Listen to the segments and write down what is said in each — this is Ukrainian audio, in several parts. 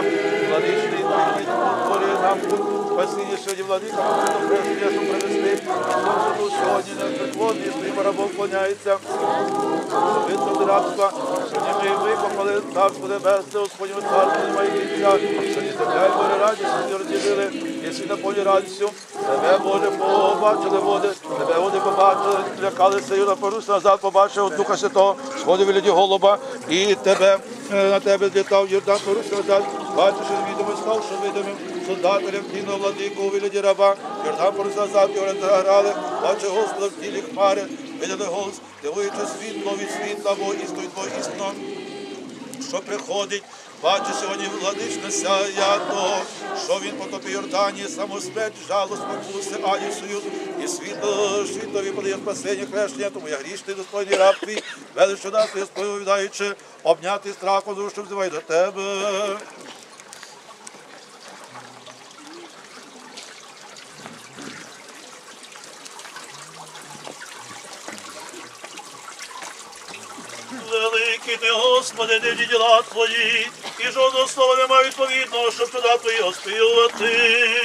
владика, владичний творі нам спасіння сьогодні владика, до хрестення, щоб привести, Боже, сьогодні на приклонні, своїм рабом клоняється, Вицо рабства, сьогодні ми викопали Царство Небесне, Господнього Царство немає кінця, сьогодні земля і море радістю розділили, єси на полі радістю, тебе, Боже, побачили води, тебе вони побачили, лякалися і напорус назад, побачив Духа Святого, сходив від голуба, і тебе, е, на тебе злітав Йордан, порус назад, бачиш, відомий став, що видимим, создателем кіно владику у вигляді раба, Йордан назад, його грали, бачив Господа в тілі хмари, видали голос, дивуючи світло від світла, бо істо Бога істинно, що приходить, бачу сьогодні владичне сяято, що він потопив Йордані, самосмерть, жалость, спокуси, ані союз, і світло, світлові подає спасення, хрещення, тому я грішний достойний раб твій, величу нас, я сповідаючи, обняти страхом, душу взивай до тебе. Великий ти, Господи, дивні діла твої, і жодного слова немає відповідного, щоб чуда твої оспівати.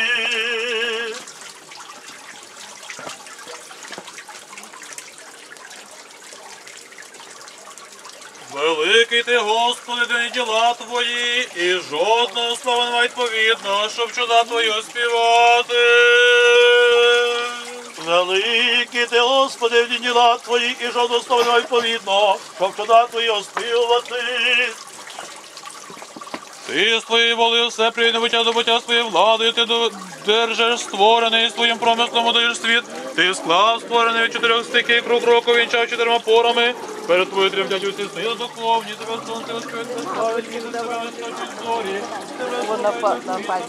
Великий ти, Господи, дивні діла твої, і жодного слова немає відповідного, щоб чуда твої оспівати. Великий ти, Господи, в діла твої, і немає відповідного, щоб чуда твої оспівати. Ти з твоєї воли все прийде буття до буття своєю владою, ти держиш створений своїм промислом удаєш світ. Ти склав створений від чотирьох стиків, круг року вінчав чотирма порами. Перед твоєю тремтять усі сили духовні, тебе сонце оспівать славить, і тебе височить зорі. Тебе пальці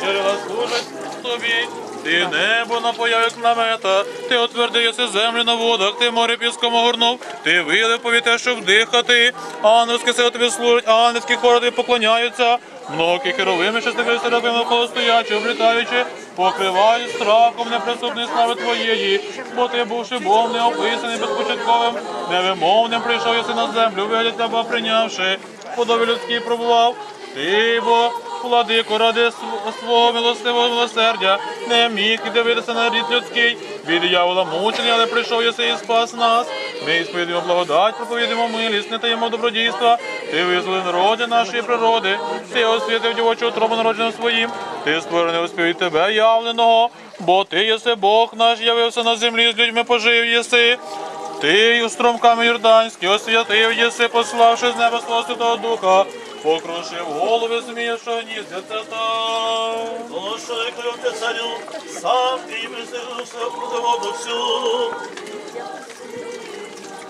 твої служать тобі. Ти небо напояв, як намета, ти отвердив єси землю на водах, ти море піском огорнув, ти вилив повітря, щоб дихати, ангельські сили тобі служать, ангельські хори тобі поклоняються, многі херовими, що тебе середини навколо стоячи, облітаючи, покривають страхом неприступної слави твоєї, бо ти, бувши Богом неописаний, безпочатковим, невимовним прийшов єси на землю, вигляд тебе прийнявши, подобі людській пробував, ти бо Владико, ради св- свого милостивого милосердя, не міг дивитися на рід людський, від диявола мучений, але прийшов єси і спас нас. Ми сповідуємо благодать, проповідуємо милість, не таємо добродійства. Ти визволив народи нашої природи, ти освітив дівочу утробу народженим своїм, ти створений у співі тебе явленого, бо ти єси Бог наш, явився на землі, з людьми пожив єси. Ти у стромками Йорданські освятив єси, пославши з неба свого Святого Духа, покрушив голови змієвшого гніздя та Боже, клювте царю, сам ти присягнувся у воду всю.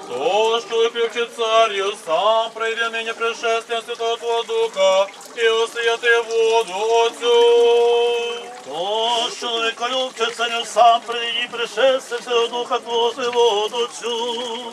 То, що викривчи царю, сам прийде нині пришестя Святого Твого Духа, і освяти воду оцю. То, що викривчи царю, сам прийде нині пришестя Святого Духа Твого, і воду цю.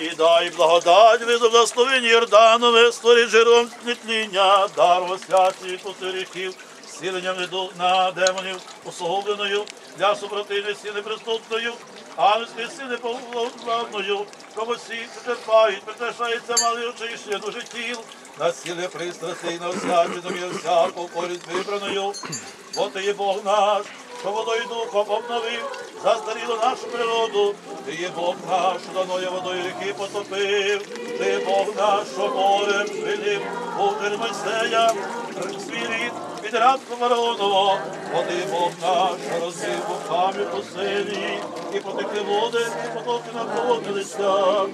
І дай благодать ви благословені Йорданове, створіть жиром нетління, дар освяті гріхів, сіленням недуг на демонів, усугубленою для супротивної сили преступною, ангельської сили повладною, кому всі потерпають, прикрашається малий очищення дуже тіл, на сили пристрасти і на освяченому є всяку користь вибраною, бо ти є Бог наш, що водою духом обновив, застаріло нашу природу, ти є Бог наш, що даною водою ріки потопив, ти Бог наш, що морем прилив, був Мойсея, свій рід від фараонового, бо ти Бог наш, що розбив вухами пустелі, і потекли води, і потоки наповнилися.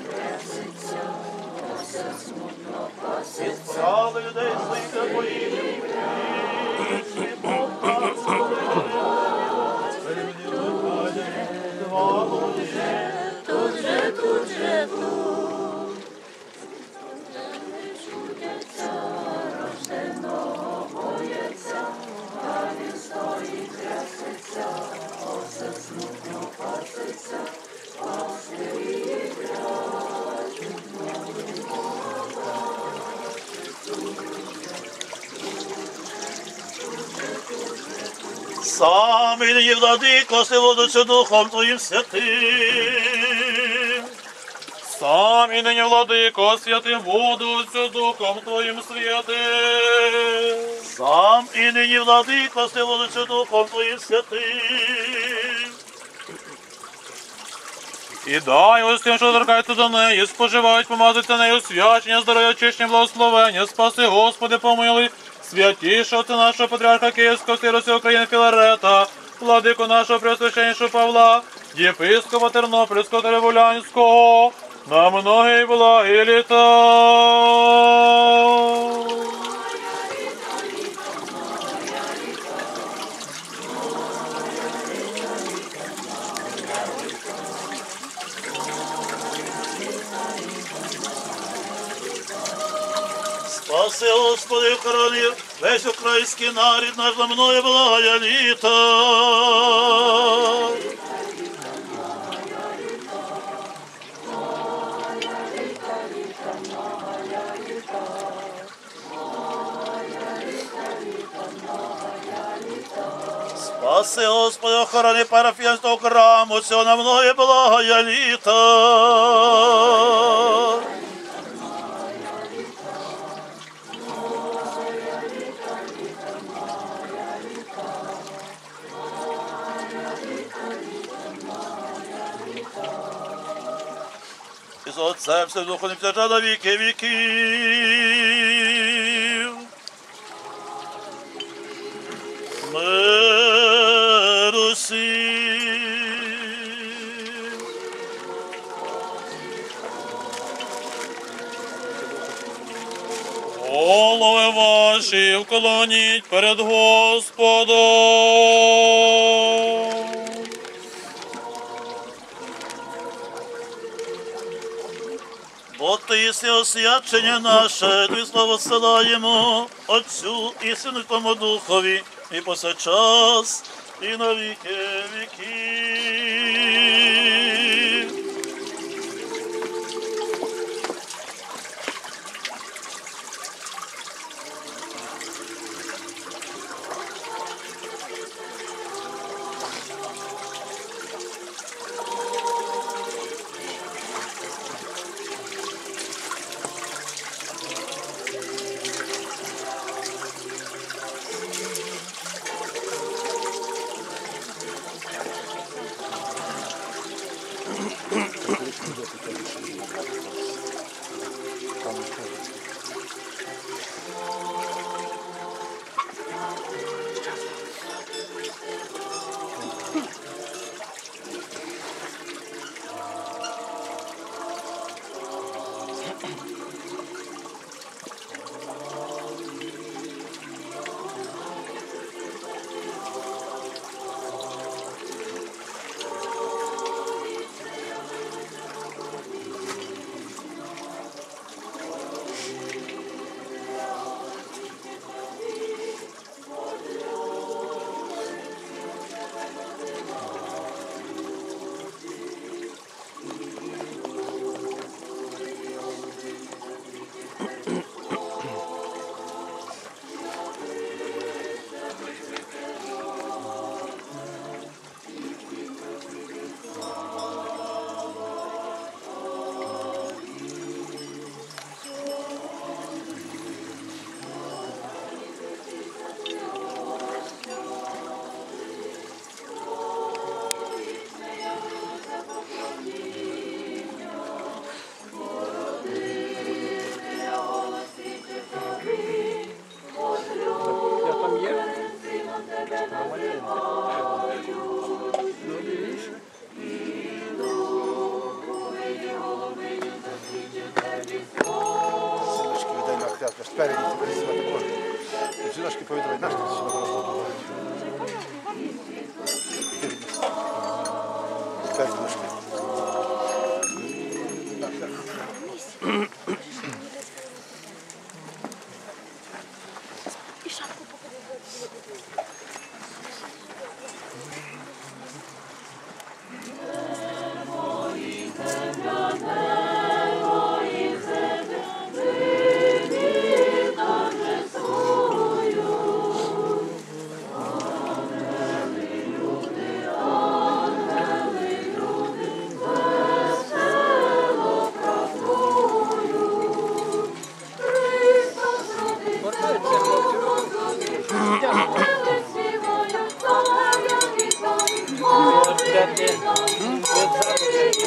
І збирали людей своїх твоїх, Сам і нині владико, силодуцю Духом Твоїм святим. Сам і нині владико, святи воду духом Твоїм святим. Сам і нині владико, силою Духом Твоїм святим. І дай ось тим, що торкаються до неї, споживають, помазуються нею свячення, здоров'я, очищення, благословення, спаси, Господи, помилуй, святішого отця нашого патріарха Київського Сиросі України Філарета, владику нашого преосвященнішого Павла, єпископа Тернопільського та Ревулянського, на многі благі літа. Спаси, Господи, весь український нарід наш на мною благая літа. Спаси, Господи, охорони парафіянського храму, цього на мною благая літа. І все і на віки віків. Миру. Голови ваші вклоніть перед Господом. Бо освячення наше, твій слово силаємо Отцю і Сину тому Духові, і повсякчас, і на віки віків. técnicos.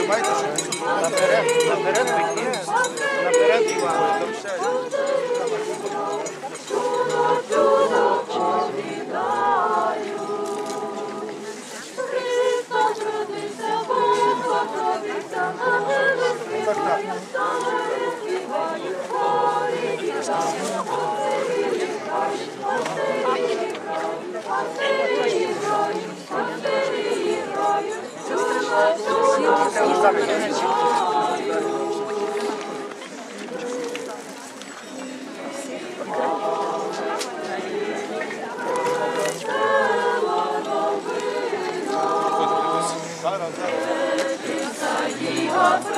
Наперед, наперед вихід, наперед Івана, до все. Так, так. Lord.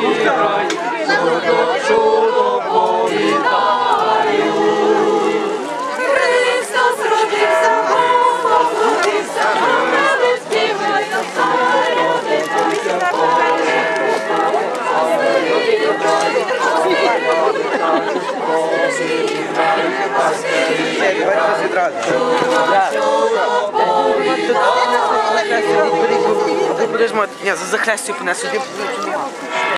Побухаємо. Чудо повідаю. Христос родився, Бог родився, ангели співають, зорі вітають, пастирі грають, пастирі грають, Ти будеш мати, ні, за захрестю понесу.